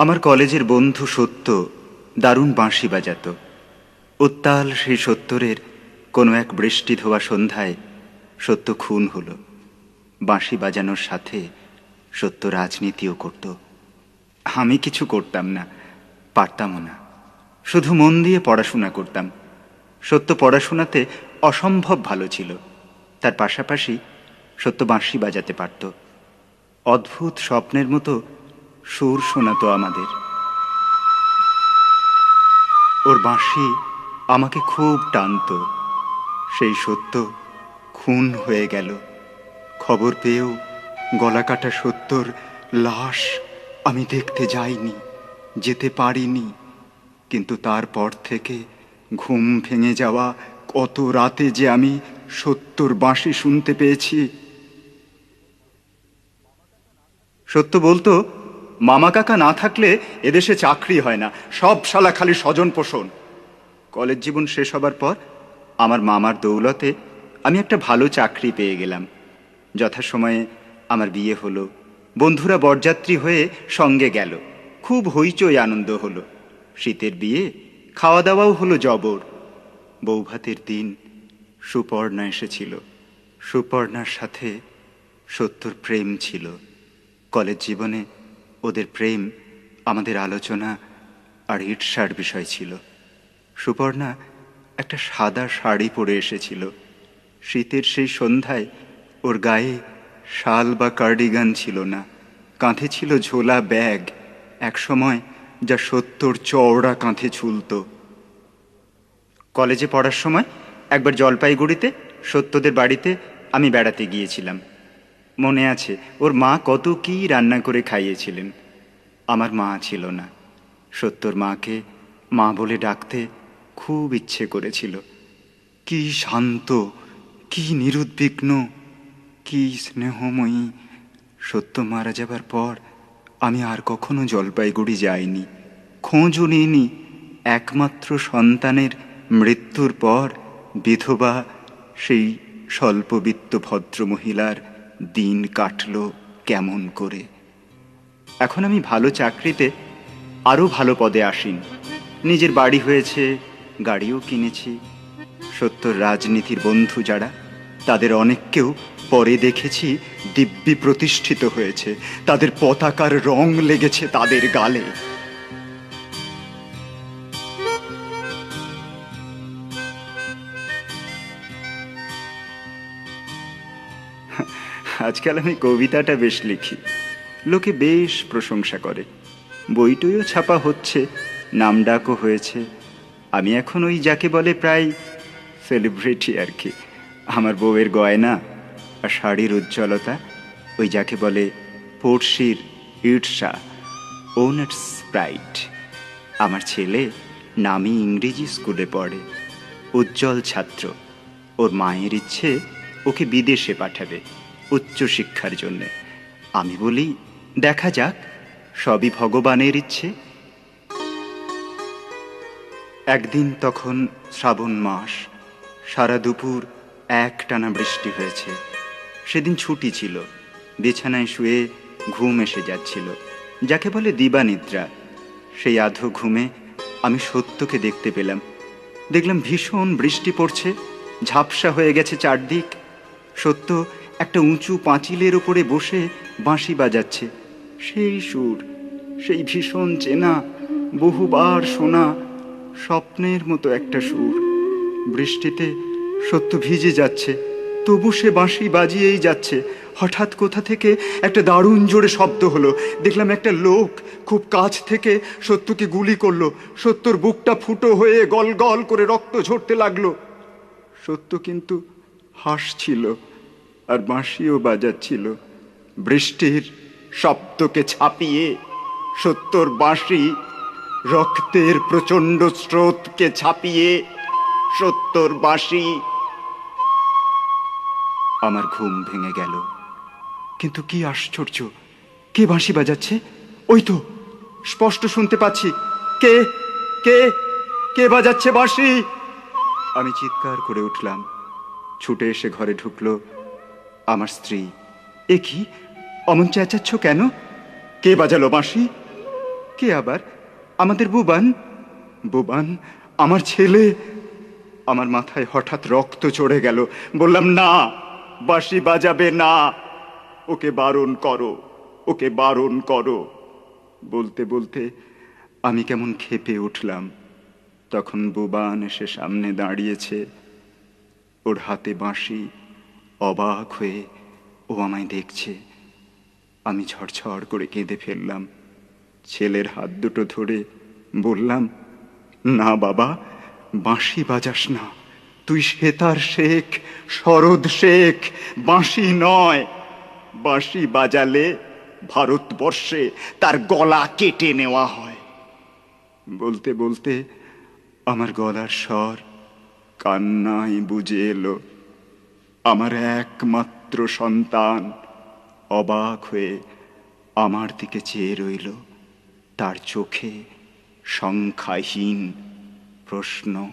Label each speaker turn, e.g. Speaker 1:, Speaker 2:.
Speaker 1: আমার কলেজের বন্ধু সত্য দারুণ বাঁশি বাজাত। উত্তাল সেই সত্তরের কোনো এক বৃষ্টি ধোয়া সন্ধ্যায় সত্য খুন হল। বাঁশি বাজানোর সাথে সত্য রাজনীতিও করত। আমি কিছু করতাম না, পারতামও না। শুধু মন দিয়ে পড়াশোনা করতাম। সত্য পড়াশোনাতে অসম্ভব ভালো ছিল। তার পাশাপাশি সত্য বাঁশি বাজাতে পারত। অদ্ভুত স্বপ্নের মতো সুর শোনাতো আমাদের। ওর বাঁশি আমাকে খুব টানতো। সেই সত্য খুন হয়ে গেল। খবর পেয়েও গলা কাটা সত্যর লাশ আমি দেখতে যাইনি, যেতে পারিনি। কিন্তু তারপর থেকে ঘুম ভেঙে যাওয়া কত রাতে যে আমি সত্যর বাঁশি শুনতে পেয়েছি। সত্য বলতো মামা কাকা না থাকলে এদেশে চাকরি হয় না। সব শালা খালি স্বজন পোষণ। কলেজ জীবন শেষ হবার পর আমার মামার দৌলতে আমি একটা ভালো চাকরি পেয়ে গেলাম। যথাসময়ে আমার বিয়ে হলো। বন্ধুরা বরযাত্রী হয়ে সঙ্গে গেল। খুব হইচই আনন্দ হলো। শীতের বিয়ে খাওয়া দাওয়াও হলো জবর। বৌভাতের দিন সুপর্ণা এসেছিল। সুপর্ণার সাথে সত্যর প্রেম ছিল। কলেজ জীবনে ওদের প্রেম, আমাদের আলোচনা আর ঈর্ষার বিষয় ছিল। সুপর্ণা একটা সাদা শাড়ি পরে এসেছিল। শীতের সেই সন্ধ্যায় ওর গায়ে শাল বা কার্ডিগান ছিল না। কাঁধে ছিল ঝোলা ব্যাগ একসময় যা সত্তর চওড়া কাঁধে ঝুলত। কলেজে পড়ার সময় একবার জলপাইগুড়িতে সত্যদের বাড়িতে আমি বেড়াতে গিয়েছিলাম। মনে আছে, ওর মা কত কি রান্না করে খাইয়েছিলেন। আমার মা ছিল না। সত্যর মাকে মা বলে ডাকতে খুব ইচ্ছে করেছিল। কি শান্ত, কি নিরুদ্বিগ্ন, কি স্নেহময়ী। সত্য মারা যাবার পর আমি আর কখনো জলপাইগুড়ি যাইনি। খোঁজও নিইনি। একমাত্র সন্তানের মৃত্যুর পর বিধবা সেই স্বল্পবিত্ত ভদ্রমহিলার দিন কাটল কেমন করে? এখন আমি ভালো চাকরিতে আরও ভালো পদে আসিন। নিজের বাড়ি হয়েছে, গাড়িও কিনেছি। সত্য রাজনীতির বন্ধু যারা, তাদের অনেককেও পরে দেখেছি দিব্যি প্রতিষ্ঠিত হয়েছে। তাদের পতাকার রং লেগেছে তাদের গালে। আজকাল আমি কবিতাটা বেশ লিখি। লোকে বেশ প্রশংসা করে। বইটইও ছাপা হচ্ছে, নাম ডাকও হয়েছে। আমি এখন ওই যাকে বলে প্রায় সেলিব্রিটি আর কি। আমার বউয়ের গয়না আর শাড়ির উজ্জ্বলতা, ওই যাকে বলে পড়শির ঈর্ষা ওনার স্প্রাইট আমার ছেলে নামি ইংরেজি স্কুলে পড়ে। উজ্জ্বল ছাত্র। ওর মায়ের ইচ্ছে ওকে বিদেশে পাঠাবে। উচ্চশিক্ষার জন্যে। আমি বলি, দেখা যাক, সবই ভগবানের ইচ্ছে। একদিন তখন শ্রাবণ মাস, সারা দুপুর এক টানা বৃষ্টি হয়েছে। সেদিন ছুটি ছিল, বিছানায় শুয়ে ঘুম এসে যাচ্ছিল, যাকে বলে দিবানিদ্রা। সেই আধো ঘুমে আমি সত্যকে দেখতে পেলাম। দেখলাম ভীষণ বৃষ্টি পড়ছে, ঝাপসা হয়ে গেছে চারদিক। সত্য একটা উঁচু পাঁচিলের ওপরে বসে বাঁশি বাজাচ্ছে। সেই সুর, সেই ভীষণ চেনা, বহুবার শোনা, স্বপ্নের মতো একটা সুর। বৃষ্টিতে সত্য ভিজে যাচ্ছে, তবু সে বাঁশি বাজিয়েই যাচ্ছে। হঠাৎ কোথা থেকে একটা দারুণ জোরে শব্দ হলো। দেখলাম একটা লোক খুব কাছ থেকে সত্যকে গুলি করল। সত্যর বুকটা ফুটো হয়ে গল গল করে রক্ত ঝরতে লাগল। সত্য কিন্তু হাসছিল। আর বাঁশিও বাজাচ্ছিল। বৃষ্টির শব্দকে ছাপিয়ে সত্তর বাঁশি রক্তের প্রচণ্ড স্রোতকে ছাপিয়ে সত্তর বাঁশি আমার ঘুম ভেঙে গেল। কিন্তু কি আশ্চর্য, কে বাঁশি বাজাচ্ছে? ওই তো, স্পষ্ট শুনতে পাচ্ছি। কে কে কে বাজাচ্ছে বাঁশি? আমি চিৎকার করে উঠলাম। ছুটে এসে ঘরে ঢুকলো। আমার স্ত্রী। এ কি? অমন চেঁচাচ্ছ কেন? কে বাজালো বাঁশি? কে আবার? আমাদের বুবান? বুবান, আমার ছেলে। আমার মাথায় হঠাৎ রক্ত চড়ে গেল। বললাম, না, বাঁশি বাজাবে না। ওকে বারণ করো, ওকে বারণ করো। বলতে বলতে আমি কেমন খেপে উঠলাম। তখন বুবান এসে সামনে দাঁড়িয়েছে। ওর হাতে বাঁশি অবাক হয়ে ও আমায় দেখছে। আমি ঝড়ঝড় করে কেঁদে ফেললাম। ছেলের হাত দুটো ধরে বললাম, না বাবা, বাঁশি বাজাস না। তুই সেতার শেখ, শরদ শেখ, বাঁশি নয়। বাঁশি বাজালে ভারতবর্ষে তার গলা কেটে নেওয়া হয়। বলতে বলতে আমার গলার স্বর কান্নায় বুঝে এলো। আমার একমাত্র সন্তান অবাক হয়ে আমার দিকে চেয়ে রইল। তার চোখে সংখ্যাহীন প্রশ্ন।